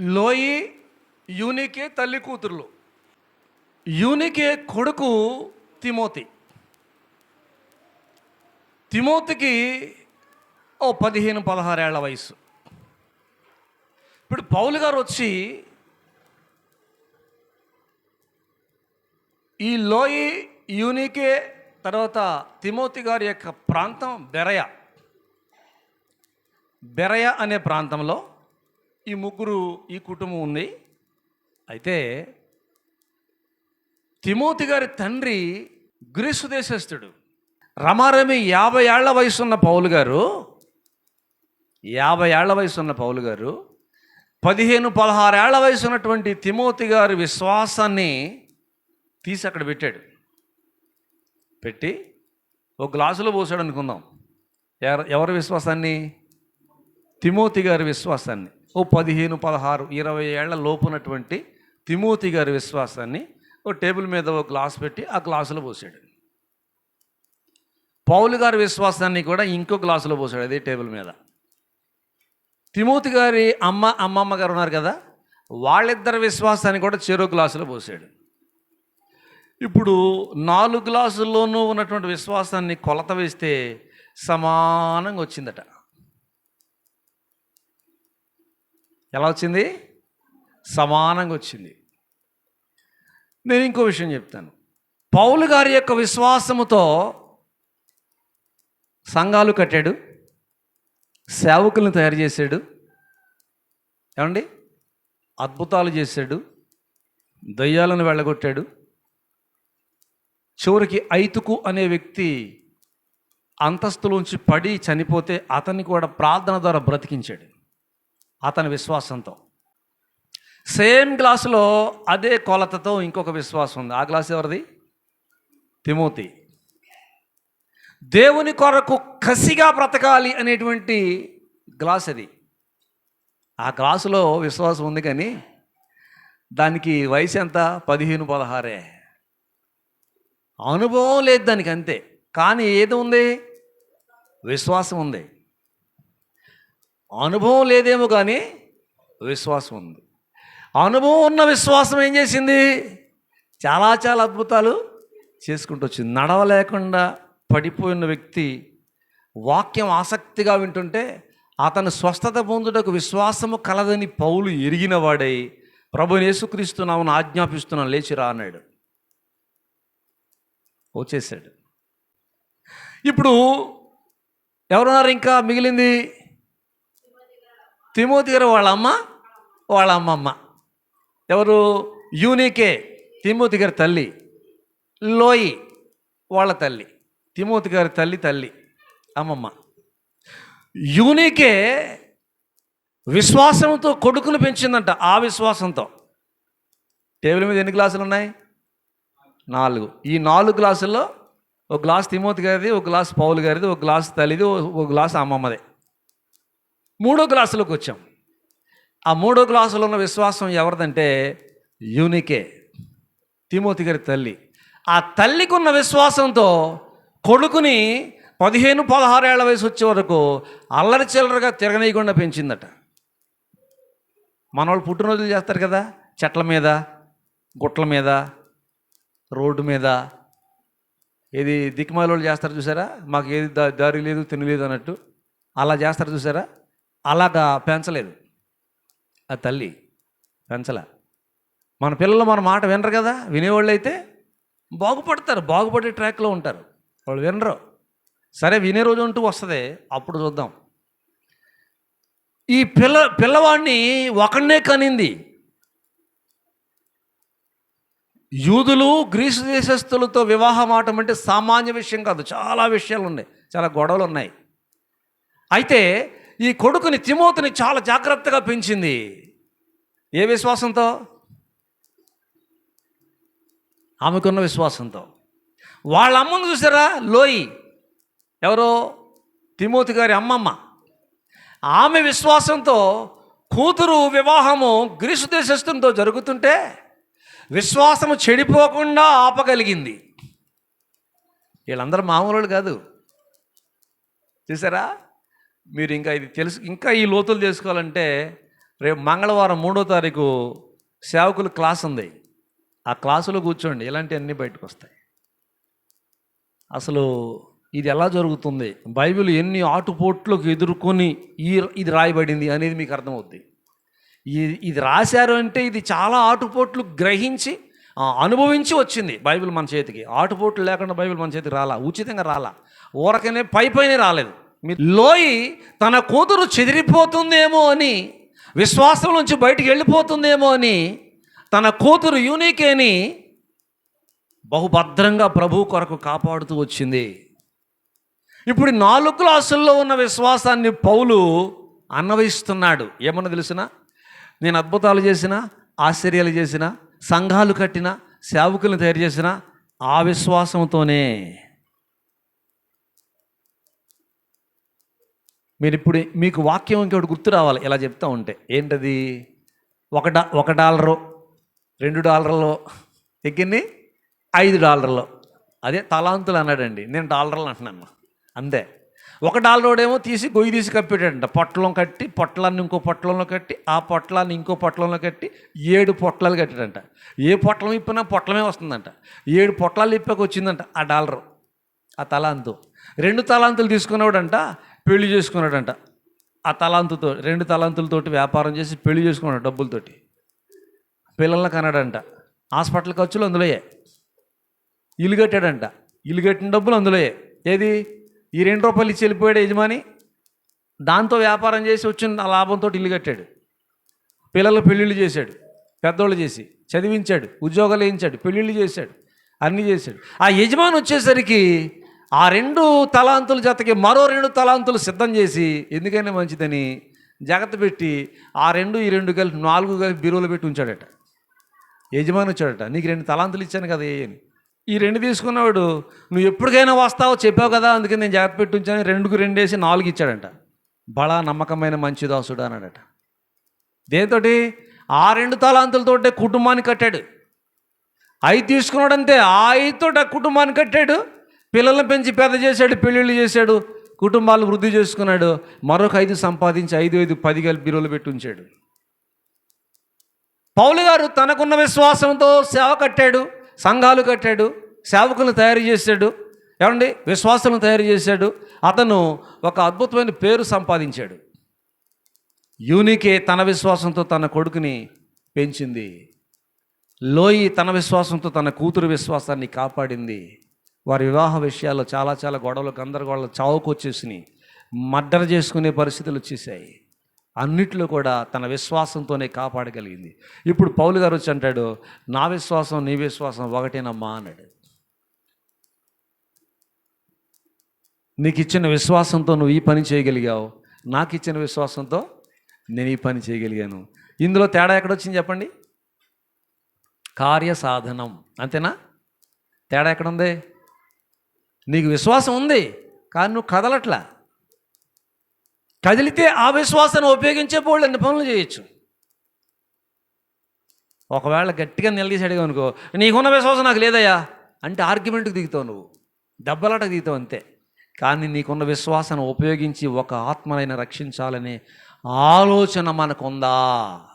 లోయి యూనికే తల్లి కూతుర్లు. యూనికే కొడుకు తిమోతి. తిమోతికి ఓ పదిహేను పదహారేళ్ళ వయసు ఇప్పుడు పౌలు గారు వచ్చి ఈ లోయి యూనికే తర్వాత తిమోతి గారి యొక్క ప్రాంతం బెరయ. బెరయ అనే ప్రాంతంలో ఈ ముగ్గురు ఈ కుటుంబం ఉంది. అయితే తిమోతి గారి తండ్రి గ్రీసు దేశస్థుడు. రమారమి యాభై ఏళ్ళ వయసున్న పౌలు గారు యాభై ఏళ్ళ వయసున్న పౌలు గారు పదిహేను పదహారేళ్ళ వయసు ఉన్నటువంటి తిమోతి గారి విశ్వాసాన్ని తీసి అక్కడ పెట్టాడు. పెట్టి ఒక గ్లాసులో పోసాడు అనుకుందాం. ఎవరు ఎవరి విశ్వాసాన్ని? తిమోతి గారి విశ్వాసాన్ని. ఓ పదిహేను పదహారు ఇరవై ఏళ్ళ లోపునటువంటి తిమోతి గారి విశ్వాసాన్ని ఓ టేబుల్ మీద ఓ గ్లాస్ పెట్టి ఆ గ్లాసులో పోసాడు. పౌలు గారి విశ్వాసాన్ని కూడా ఇంకో గ్లాసులో పోసాడు అదే టేబుల్ మీద. తిమోతి గారి అమ్మ అమ్మమ్మ గారు ఉన్నారు కదా వాళ్ళిద్దరి విశ్వాసాన్ని కూడా చెరో గ్లాసులో పోసాడు. ఇప్పుడు నాలుగు గ్లాసుల్లోనూ ఉన్నటువంటి విశ్వాసాన్ని కొలత వేస్తే సమానంగా వచ్చిందట. ఎలా వచ్చింది? సమానంగా వచ్చింది. నేను ఇంకో విషయం చెప్తాను. పౌలు గారి యొక్క విశ్వాసముతో సంఘాలు కట్టాడు. సేవకులను తయారు చేశాడు. ఏమండి? అద్భుతాలు చేశాడు. దయ్యాలను వెళ్ళగొట్టాడు. చివరికి ఐతుకు అనే వ్యక్తి అంతస్తులోంచి పడి చనిపోతే అతన్ని కూడా ప్రార్థన ద్వారా బ్రతికించాడు. అతని విశ్వాసంతో. సేమ్ గ్లాసులో అదే కొలతతో ఇంకొక విశ్వాసం ఉంది. ఆ గ్లాస్ ఎవరిది? తిమోతి. దేవుని కొరకు కసిగా బ్రతకాలి అనేటువంటి గ్లాస్ అది. ఆ గ్లాసులో విశ్వాసం ఉంది కానీ దానికి వయసు ఎంత? పదిహేను పదహారే. అనుభవం లేదు దానికి అంతే. కానీ ఏది ఉంది? విశ్వాసం ఉంది. అనుభవం లేదేమో కానీ విశ్వాసం ఉంది. అనుభవం ఉన్న విశ్వాసం ఏం చేసింది? చాలా చాలా అద్భుతాలు చేసుకుంటూ వచ్చింది. నడవలేకుండా పడిపోయిన వ్యక్తి వాక్యం ఆసక్తిగా వింటుంటే అతను స్వస్థత పొందుటకు విశ్వాసము కలదని పౌలు ఎరిగిన వాడై ప్రభు యేసుక్రీస్తున్నామని ఆజ్ఞాపిస్తున్నాను లేచిరా అన్నాడు. వచ్చేసాడు. ఇప్పుడు ఎవరున్నారు ఇంకా మిగిలింది? తిమోతి గారు వాళ్ళ అమ్మ వాళ్ళ అమ్మమ్మ. ఎవరు? యూనికే తిమోతి గారి తల్లి. లోయి వాళ్ళ తల్లి. తిమోతి గారి తల్లి తల్లి అమ్మమ్మ. యూనికే విశ్వాసంతో కొడుకును పెంచిందంట ఆ విశ్వాసంతో. టేబుల్ మీద ఎన్ని గ్లాసులు ఉన్నాయి? నాలుగు. ఈ నాలుగు గ్లాసుల్లో ఒక గ్లాస్ తిమోతి గారిది ఒక గ్లాస్ పౌలు గారిది ఒక గ్లాస్ తల్లిది ఒక గ్లాస్ అమ్మమ్మది. మూడో గ్లాసులోకి వచ్చాం. ఆ మూడో గ్లాసులో ఉన్న విశ్వాసం ఎవరిదంటే యూనికే తిమోతి గారి తల్లి. ఆ తల్లికి ఉన్న విశ్వాసంతో కొడుకుని పదిహేను పదహారు ఏళ్ళ వయసు వచ్చే వరకు అల్లరి చిల్లరగా తిరగనీయకుండా పెంచిందట. మనవాళ్ళు పుట్టినరోజులు చేస్తారు కదా చెట్ల మీద గుట్ల మీద రోడ్డు మీద. ఏది దిక్కుమాల వాళ్ళు చేస్తారు చూసారా? మాకు ఏది దారి లేదు తినలేదు అన్నట్టు. అలా చేస్తారు చూసారా? అలాగా పెంచలేదు. ఆ తల్లి పెంచలే. మన పిల్లలు మన మాట వినరు కదా వినేవాళ్ళు అయితే బాగుపడతారు బాగుపడే ట్రాక్లో ఉంటారు. వాళ్ళు వినరు. సరే వినే రోజు అంటూ వస్తుంది అప్పుడు చూద్దాం. ఈ పిల్ల పిల్లవాడిని ఒకనే కనింది. యూదులు గ్రీసు దేశస్థులతో వివాహం ఆటం అంటే సామాన్య విషయం కాదు చాలా విషయాలు ఉన్నాయి చాలా గొడవలు ఉన్నాయి. అయితే ఈ కొడుకుని తిమోతిని చాలా జాగ్రత్తగా పెంచింది. ఏ విశ్వాసంతో? ఆమెకున్న విశ్వాసంతో. వాళ్ళ అమ్మను చూసారా? లోయి. ఎవరో? తిమోతి గారి అమ్మమ్మ. ఆమె విశ్వాసంతో కూతురు వివాహము గ్రీసు దేశస్థంతో జరుగుతుంటే విశ్వాసము చెడిపోకుండా ఆపగలిగింది. వీళ్ళందరూ మామూలు కాదు. చూసారా? మీరు ఇంకా ఇది తెలుసు ఇంకా ఈ లోతులు తెలుసుకోవాలంటే రేపు మంగళవారం మూడో తారీఖు సేవకుల క్లాస్ ఉంది. ఆ క్లాసులో కూర్చోండి ఇలాంటివన్నీ బయటకు వస్తాయి. అసలు ఇది ఎలా జరుగుతుంది? బైబిల్ ఎన్ని ఆటుపోట్లకు ఎదుర్కొని ఈ ఇది రాయబడింది అనేది మీకు అర్థమవుద్ది. ఇది ఇది రాశారు అంటే ఇది చాలా ఆటుపోట్లు గ్రహించి అనుభవించి వచ్చింది బైబిల్ మన చేతికి. ఆటుపోట్లు లేకుండా బైబిల్ మన చేతికి రాలా ఉచితంగా రాలా. ఊరకనే పై పైన రాలేదు. లోయి తన కూతురు చెదిరిపోతుందేమో అని విశ్వాసం నుంచి బయటికి వెళ్ళిపోతుందేమో అని తన కూతురు యూనికేని బహుభద్రంగా ప్రభు కొరకు కాపాడుతూ వచ్చింది. ఇప్పుడు నాలుగు క్లాసుల్లో ఉన్న విశ్వాసాన్ని పౌలు అన్వయిస్తున్నాడు. ఏమన్నా తెలిసిన? నేను అద్భుతాలు చేసిన ఆశ్చర్యాలు చేసిన సంఘాలు కట్టిన సేవకులను తయారు చేసిన ఆ విశ్వాసంతోనే. మీరు ఇప్పుడు మీకు వాక్యం ఇంకోటి గుర్తు రావాలి ఇలా చెప్తా ఉంటే. ఏంటది? ఒక డా ఒక డాలరు రెండు డాలర్లు ఎక్కింది? ఐదు డాలర్లు. అదే తలాంతులు అన్నాడండి. నేను డాలర్లు అంటున్నాను. అంతే. ఒక డాలరోడేమో తీసి గొయ్యి తీసి కప్పాడంట పొట్లం కట్టి పొట్లాన్ని ఇంకో పొట్లంలో కట్టి ఆ పొట్లాన్ని ఇంకో పొట్లంలో కట్టి ఏడు పొట్లాలు కట్టాడంట. ఏ పొట్లం ఇప్పినా పొట్లమే వస్తుందంట. ఏడు పొట్లాలు ఇప్పాక వచ్చిందంట ఆ డాలరు ఆ తలాంతు. రెండు తలాంతులు తీసుకున్నాడంట పెళ్ళి చేసుకున్నాడంట. ఆ తలాంతుతో రెండు తలాంతులతోటి వ్యాపారం చేసి పెళ్ళి చేసుకున్నాడు డబ్బులతోటి. పిల్లల్ని కన్నాడంట హాస్పిటల్ ఖర్చులు అందులోయే ఇల్లు కట్టాడంట. ఇల్లు కట్టిన డబ్బులు అందులోయే ఏది? ఈ రెండు రూపాయలు ఇచ్చి వెళ్ళిపోయాడు యజమాని. దాంతో వ్యాపారం చేసి వచ్చిన ఆ లాభంతో ఇల్లు కట్టాడు. పిల్లలు పెళ్ళిళ్ళు చేశాడు. పెద్దోళ్ళు చేసి చదివించాడు ఉద్యోగాలు వేయించాడు పెళ్ళిళ్ళు చేశాడు అన్నీ చేశాడు. ఆ యజమాని వచ్చేసరికి ఆ రెండు తలాంతుల జతకి మరో రెండు తలాంతులు సిద్ధం చేసి ఎందుకైనా మంచిదని జాగ్రత్త పెట్టి ఆ రెండు ఈ రెండు కలిపి నాలుగు కలిపి బీరువులు పెట్టి ఉంచాడట. యజమాని వచ్చాడట నీకు రెండు తలాంతులు ఇచ్చాను కదా ఏ అని. ఈ రెండు తీసుకున్నవాడు నువ్వు ఎప్పటికైనా వస్తావో చెప్పావు కదా అందుకని నేను జాగ్రత్త పెట్టి ఉంచాను రెండుకు రెండేసి నాలుగు ఇచ్చాడంట. బడా నమ్మకమైన మంచి దాసుడు అన్నాడట. దేంతోటి ఆ రెండు తలాంతులతోటే కుటుంబాన్ని కట్టాడు. అయి తీసుకున్నాడంతే ఆ ఐదుతో ఆ కుటుంబాన్ని కట్టాడు. పిల్లల్ని పెంచి పెద్ద చేశాడు పెళ్ళిళ్ళు చేశాడు కుటుంబాలు వృద్ధి చేసుకున్నాడు మరొక ఐదు సంపాదించి ఐదు ఐదు పది కలిపి బీరువులు పెట్టి ఉంచాడు. పౌలు గారు తనకున్న విశ్వాసంతో సేవ కట్టాడు సంఘాలు కట్టాడు సేవకులను తయారు చేశాడు. ఏమండి? విశ్వాసాలను తయారు చేశాడు. అతను ఒక అద్భుతమైన పేరు సంపాదించాడు. యూనికే తన విశ్వాసంతో తన కొడుకుని పెంచింది. లోయి తన విశ్వాసంతో తన కూతురు విశ్వాసాన్ని కాపాడింది. వారి వివాహ విషయాల్లో చాలా చాలా గొడవలు గందరగోళాలు చావుకు వచ్చేసినాయి మర్డర్ చేసుకునే పరిస్థితులు వచ్చేసాయి. అన్నిట్లో కూడా తన విశ్వాసంతోనే కాపాడగలిగింది. ఇప్పుడు పౌలు గారు వచ్చి అంటాడు నా విశ్వాసం నీ విశ్వాసం ఒకటేనమ్మా అన్నాడు. నీకు ఇచ్చిన విశ్వాసంతో నువ్వు ఈ పని చేయగలిగావు. నాకు ఇచ్చిన విశ్వాసంతో నేను ఈ పని చేయగలిగాను. ఇందులో తేడా ఎక్కడొచ్చింది చెప్పండి? కార్య సాధనం అంతేనా? తేడా ఎక్కడుంది? నీకు విశ్వాసం ఉంది కానీ నువ్వు కదలట్లా. కదిలితే ఆ విశ్వాసాన్ని ఉపయోగించే పోళ్ళు అన్ని పనులు చేయొచ్చు. ఒకవేళ గట్టిగా నిలదీసాడుగా అనుకో నీకున్న విశ్వాసం నాకు లేదయ్యా అంటే ఆర్గ్యుమెంట్కి దిగుతావు నువ్వు. దెబ్బలాటకు దిగుతావు అంతే. కానీ నీకున్న విశ్వాసాన్ని ఉపయోగించి ఒక ఆత్మలైన రక్షించాలనే ఆలోచన మనకుందా?